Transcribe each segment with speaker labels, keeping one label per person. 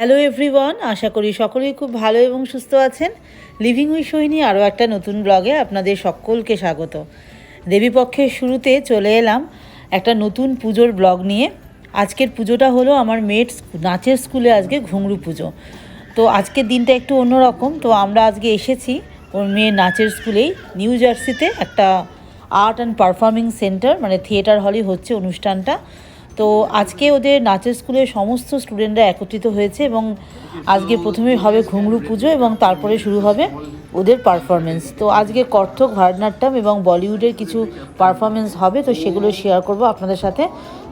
Speaker 1: Hello everyone আশা করি সকলেই খুব ভালো এবং সুস্থ আছেন। লিভিং উই সোহিনী আরও একটা নতুন ব্লগে আপনাদের সকলকে স্বাগত। দেবীপক্ষের শুরুতে চলে এলাম একটা নতুন পুজোর ব্লগ নিয়ে। আজকের পুজোটা হলো আমার মেয়ের নাচের স্কুলে আজকে ঘুঙরু পুজো। তো আজকের দিনটা একটু অন্যরকম, তো আমরা আজকে এসেছি ওর মেয়ের নাচের স্কুলেই নিউ জার্সিতে একটা আর্ট অ্যান্ড পারফর্মিং সেন্টার মানে থিয়েটার হলই হচ্ছে অনুষ্ঠানটা। তো আজকে ওদের নাচের স্কুলের সমস্ত স্টুডেন্টরা একত্রিত হয়েছে এবং আজকে প্রথমে হবে ঘুঙরু পুজো এবং তারপরে শুরু হবে ওদের পারফরমেন্স তো আজকে কত্থক, ভারতনাট্যম এবং বলিউডের কিছু পারফরমেন্স হবে, তো সেগুলো শেয়ার করব আপনাদের সাথে।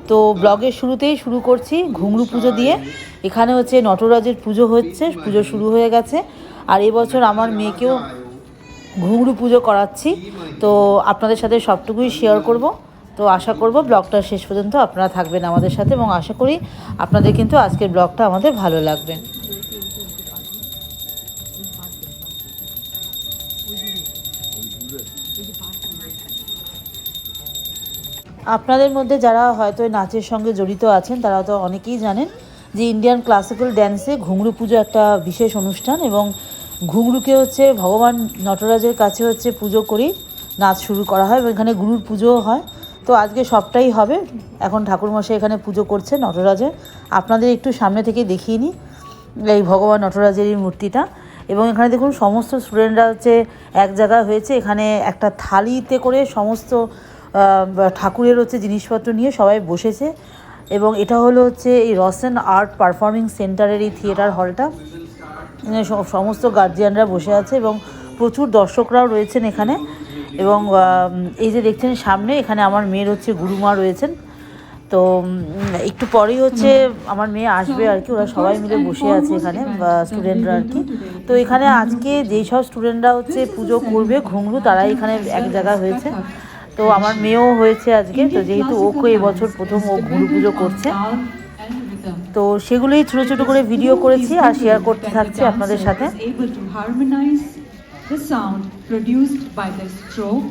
Speaker 1: তো ব্লগের শুরুতেই শুরু করছি ঘুঙরু পুজো দিয়ে। এখানে হচ্ছে নটরাজের পুজো হচ্ছে, পুজো শুরু হয়ে গেছে। আর এবছর আমার মেয়েকেও ঘুঙরু পুজো করাচ্ছি। তো আপনাদের সাথে সবটুকুই শেয়ার করব। তো আশা করব ব্লগটা শেষ পর্যন্ত আপনারা থাকবেন আমাদের সাথে এবং আশা করি আপনাদের কিন্তু আজকের ব্লগটা আমাদের ভালো লাগবে। আপনাদের মধ্যে যারা হয়তো নাচের সঙ্গে জড়িত আছেন, তারা তো অনেকেই জানেন যে ইন্ডিয়ান ক্লাসিক্যাল ড্যান্সে ঘুঙরু পুজো একটা বিশেষ অনুষ্ঠান এবং ঘুঙরুকে হচ্ছে ভগবান নটরাজের কাছে হচ্ছে পুজো করেই নাচ শুরু করা হয় এবং এখানে গুরুর পুজোও হয়। তো আজকে সবটাই হবে। এখন ঠাকুরমশাই এখানে পুজো করছে নটরাজের আপনাদের একটু সামনে থেকে দেখিয়ে নিই এই ভগবান নটরাজের এই মূর্তিটা। এবং এখানে দেখুন সমস্ত স্টুডেন্টরা হচ্ছে এক জায়গায় হয়েছে। এখানে একটা থালিতে করে সমস্ত ঠাকুরের হচ্ছে জিনিসপত্র নিয়ে সবাই বসেছে। এবং এটা হলো হচ্ছে এই রসেন আর্ট পারফর্মিং সেন্টারের এই থিয়েটার হলটা। সমস্ত গার্জিয়ানরা বসে আছে এবং প্রচুর দর্শকরাও রয়েছেন এখানে। এবং এই যে দেখছেন সামনে, এখানে আমার মেয়ের হচ্ছে গুরুমা রয়েছেন। তো একটু পরেই হচ্ছে আমার মেয়ে আসবে আর কি, ওরা সবাই মিলে বসে আছে এখানে স্টুডেন্টরা আর কি। তো এখানে আজকে যেই সব স্টুডেন্টরা হচ্ছে পুজো করবে ঘুঙরু তারাই এখানে এক জায়গায় হয়েছে। তো আমার মেয়েও হয়েছে আজকে, তো যেহেতু ওকে এবছর প্রথম ও ঘুরু পুজো করছে। তো সেগুলোই ছোটো ছোটো করে ভিডিও করেছি আর শেয়ার করতে থাকছি আপনাদের সাথে।
Speaker 2: The sound produced by the stroke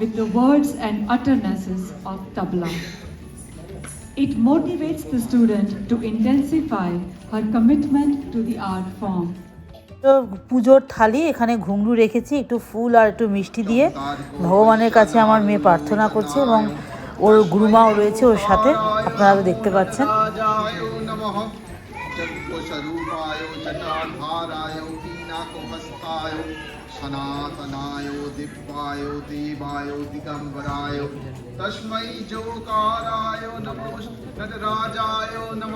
Speaker 2: with the words and utterances of tabla. It motivates the student to intensify her commitment to the art form.
Speaker 1: তো পুজোর থালি এখানে ঘুংরু রেখেছি একটু ফুল আর একটু মিষ্টি দিয়ে ভগবানের কাছে আমার মেয়ে প্রার্থনা করছে এবং ওর গুরুমাও রয়েছে ওর সাথে আপনারা দেখতে পাচ্ছেন
Speaker 3: सनातनाय दिप्पाय देवाय दिगंबराय तस्म जोकाराय नमो नटराजा नम।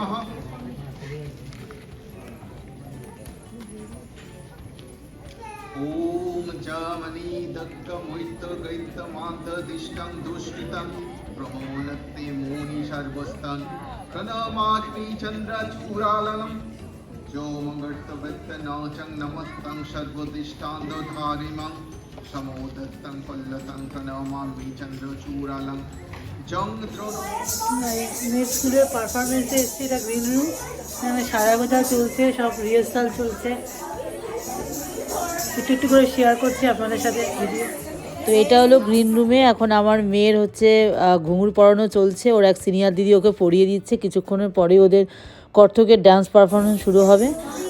Speaker 3: ओम जामनी दत्तमैत्रगैत्यमान्तदिष्टं दुष्टितं प्रमोनक्ति मोनि सर्वस्तं। प्रणमाग्निचन्द्रचूरालनम् जो मङ्गर्तवृत्तनाचं नमस्तं सर्वदिष्टान्तधारिमं समोदत्तं पल्लतं प्रणमामि चन्द्रचूरालं जं द्रोण
Speaker 1: মেয়ের স্কুলের পারফরমেন্সে এসেছি এটা গ্রিন রুম এখানে সারা গোজা চলছে সব রিহার্সাল চলছে একটু একটু করে শেয়ার করছি আপনাদের সাথে ভিডিও তো এটা হলো গ্রিন রুমে এখন আমার মেয়ের হচ্ছে আহ, ঘুঙুর পড়ানো চলছে ওর এক সিনিয়র দিদি ওকে পড়িয়ে দিচ্ছে কিছুক্ষণের পরে ওদের কত্থকের ডান্স পারফরমেন্স শুরু হবে।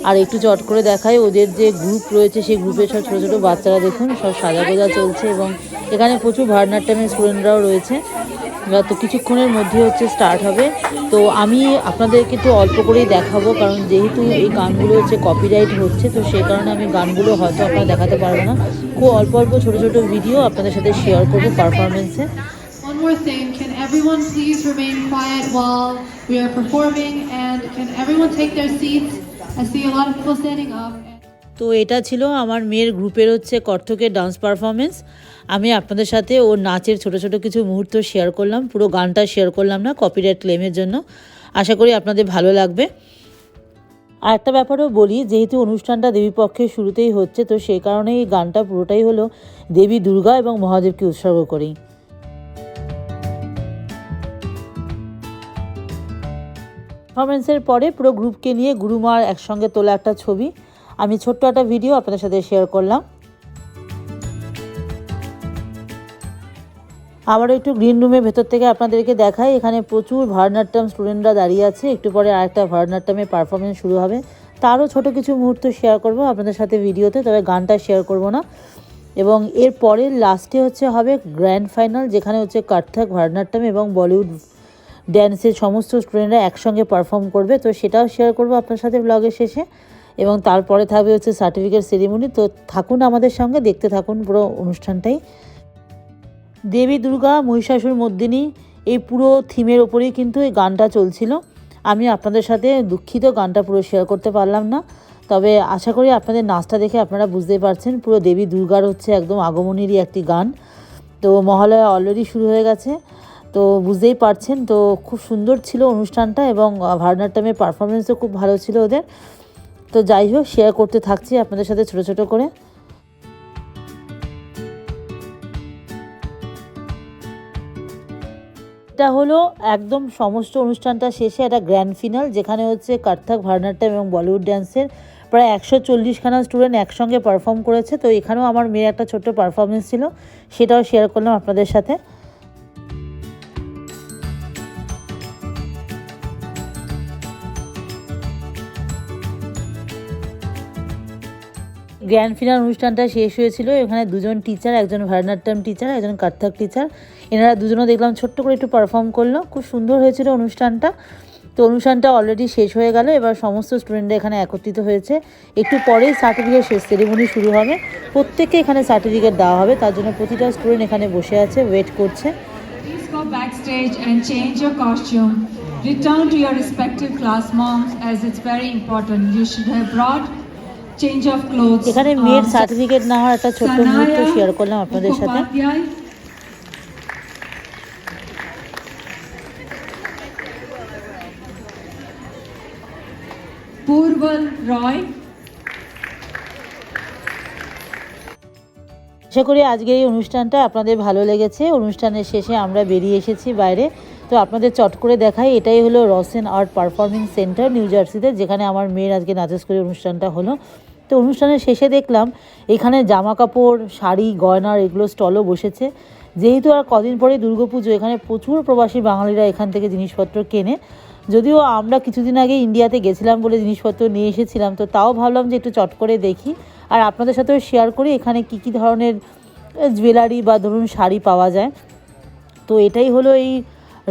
Speaker 1: আর একটু চট করে দেখায় ওদের যে গ্রুপ রয়েছে, সেই গ্রুপের সব ছোটো ছোটো বাচ্চারা দেখুন, সব সাজা গোজা চলছে এবং এখানে প্রচুর ভারতনাট্যমের স্টুডেন্টরাও রয়েছে। তো কিছুক্ষণের মধ্যে হচ্ছে স্টার্ট হবে। তো আমি আপনাদেরকে একটু অল্প করেই দেখাবো, কারণ যেহেতু এই গানগুলো হচ্ছে কপিরাইট হচ্ছে, তো সেই কারণে আমি গানগুলো হয়তো আপনারা দেখাতে পারব না। খুব অল্প অল্প ছোটো ছোটো ভিডিও আপনাদের সাথে শেয়ার করব পারফরমেন্সে
Speaker 4: More thing, can everyone please remain quiet while we are performing? And can everyone take their seats? I see a lot of people standing up.
Speaker 1: তো এটা ছিল আমার মেয়ের গ্রুপের হচ্ছে কত্থকের ডান্স পারফরমেন্স আমি আপনাদের সাথে ওর নাচের ছোট ছোট কিছু মুহূর্ত শেয়ার করলাম। পুরো গানটা শেয়ার করলাম না কপিরাইট ক্লেমের জন্য। আশা করি আপনাদের ভালো লাগবে। আর একটা ব্যাপারও বলি যেহেতু অনুষ্ঠানটা দেবীপক্ষের শুরুতেই হচ্ছে তো সেই কারণে এই গানটা পুরোটাই হলো দেবী দুর্গা এবং মহাদেবকে উৎসর্গ করেই। পারফরমেন্সের পরে পুরো গ্রুপকে নিয়ে গুরুমার একসঙ্গে তোলা একটা ছবি। আমি ছোট্ট একটা ভিডিও আপনাদের সাথে শেয়ার করলাম। আবার একটু গ্রিন রুমের ভেতর থেকে আপনাদেরকে দেখাই, এখানে প্রচুর ভারনাট্যম স্টুডেন্টরা দাঁড়িয়ে আছে। একটু পরে আরেকটা ভারনাট্যমের পারফরমেন্স শুরু হবে। তারও ছোট কিছু মুহূর্ত শেয়ার করব আপনাদের সাথে ভিডিওতে তবে গানটা শেয়ার করব না। এবং এর পরে লাস্টে হচ্ছে হবে গ্র্যান্ড ফাইনাল যেখানে হচ্ছে কত্থক ভারনাট্যম এবং বলিউড ড্যান্সের সমস্ত স্টুডেন্টরা একসঙ্গে পারফর্ম করবে। তো সেটাও শেয়ার করব আপনার সাথে ব্লগের শেষে। এবং তারপরে থাকবে হচ্ছে সার্টিফিকেট সেরিমনি তো থাকুন আমাদের সঙ্গে, দেখতে থাকুন পুরো অনুষ্ঠানটাই। দেবী দুর্গা মহিষাসুর মর্দিনী, এই পুরো থিমের ওপরেই কিন্তু এই গানটা চলছিল। আমি আপনাদের সাথে দুঃখিত, গানটা পুরো শেয়ার করতে পারলাম না। তবে আশা করি আপনাদের নাচটা দেখে আপনারা বুঝতেই পারছেন, পুরো দেবী দুর্গার হচ্ছে একদম আগমনেরই একটি গান। তো মহালয়া অলরেডি শুরু হয়ে গেছে। তো বুঝতেই পারছেন, তো খুব সুন্দর ছিল অনুষ্ঠানটা এবং ভারনাট্যমের পারফরমেন্সও খুব ভালো ছিল ওদের। তো যাই হোক শেয়ার করতে থাকছি আপনাদের সাথে ছোটো ছোটো করে। এটা হলো একদম সমস্ত অনুষ্ঠানটা শেষে একটা গ্র্যান্ড ফিনাল যেখানে হচ্ছে কত্থক ভারনাট্যম এবং বলিউড ড্যান্সের প্রায় একশো চল্লিশখানা স্টুডেন্ট একসঙ্গে পারফর্ম করেছে। তো এখানেও আমার মেয়ের একটা ছোট্ট পারফরমেন্স ছিল, সেটাও শেয়ার করলাম আপনাদের সাথে। গ্র্যান্ড ফিনাল অনুষ্ঠানটা শেষ হয়েছিল। এখানে দুজন টিচার একজন ভারনাট্যম টিচার একজন কত্থক টিচার এনারা দুজনও দেখলাম ছোট্ট করে একটু পারফর্ম করল। খুব সুন্দর হয়েছিল অনুষ্ঠানটা। তো অনুষ্ঠানটা অলরেডি শেষ হয়ে গেল। এবার সমস্ত স্টুডেন্টরা এখানে একত্রিত হয়েছে। একটু পরেই সার্টিফিকেট শেষ সেরিমনি শুরু হবে। প্রত্যেককে এখানে সার্টিফিকেট দেওয়া হবে। তার জন্য প্রতিটা স্টুডেন্ট এখানে বসে আছে ওয়েট করছে.
Speaker 2: Return to your respective class moms as it's very important. You should have brought.
Speaker 1: এখানে মেয়ের সার্টিফিকেট নেওয়ার একটা ছোট্ট মুহূর্ত শেয়ার করলাম আপনাদের সাথে। আশা করি আজকের এই অনুষ্ঠানটা আপনাদের ভালো লেগেছে। অনুষ্ঠানের শেষে আমরা বেরিয়ে এসেছি বাইরে। তো আপনাদের চট করে দেখাই এটাই হলো Rosen art performing centre New জার্সিতে যেখানে আমার মেয়ের আজকে নাচেস করে অনুষ্ঠানটা হলো। তো অনুষ্ঠানের শেষে দেখলাম এখানে জামা কাপড় শাড়ি, গয়নার এগুলো স্টলও বসেছে। যেহেতু আর কদিন পরে দুর্গাপুজো, এখানে প্রচুর প্রবাসী বাঙালিরা এখান থেকে জিনিসপত্র কেনে। যদিও আমরা কিছুদিন আগে ইন্ডিয়াতে গেছিলাম বলে জিনিসপত্র নিয়ে এসেছিলাম, তো তাও ভাবলাম যে একটু চট করে দেখি। আর আপনাদের সাথেও শেয়ার করি, এখানে কী কী ধরনের জুয়েলারি বা ধরুন শাড়ি পাওয়া যায়। তো এটাই হলো এই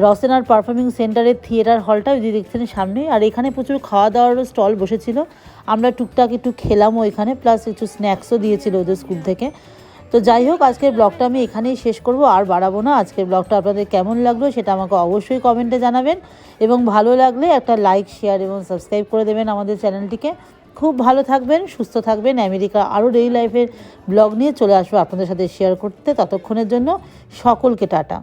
Speaker 1: রসেনার পারফর্মিং সেন্টারের থিয়েটার হলটা যদি দেখছেন সামনে, আর এখানে প্রচুর খাওয়া দাওয়ারও স্টল বসেছিল। আমরা টুকটাক একটু খেলামও এখানে, প্লাস একটু স্ন্যাক্সও দিয়েছিল ওদের স্কুল থেকে। তো যাই হোক, আজকের ব্লগটা আমি এখানেই শেষ করব, আর বাড়াবো না। আজকের ব্লগটা আপনাদের কেমন লাগল সেটা আমাকে অবশ্যই কমেন্টে জানাবেন। এবং ভালো লাগলে একটা লাইক, শেয়ার এবং সাবস্ক্রাইব করে দেবেন আমাদের চ্যানেলটিকে। খুব ভালো থাকবেন, সুস্থ থাকবেন। আমেরিকা আরও ডেইলি লাইফের ব্লগ নিয়ে চলে আসব আপনাদের সাথে শেয়ার করতে ততক্ষণের জন্য সকলকে টাটা।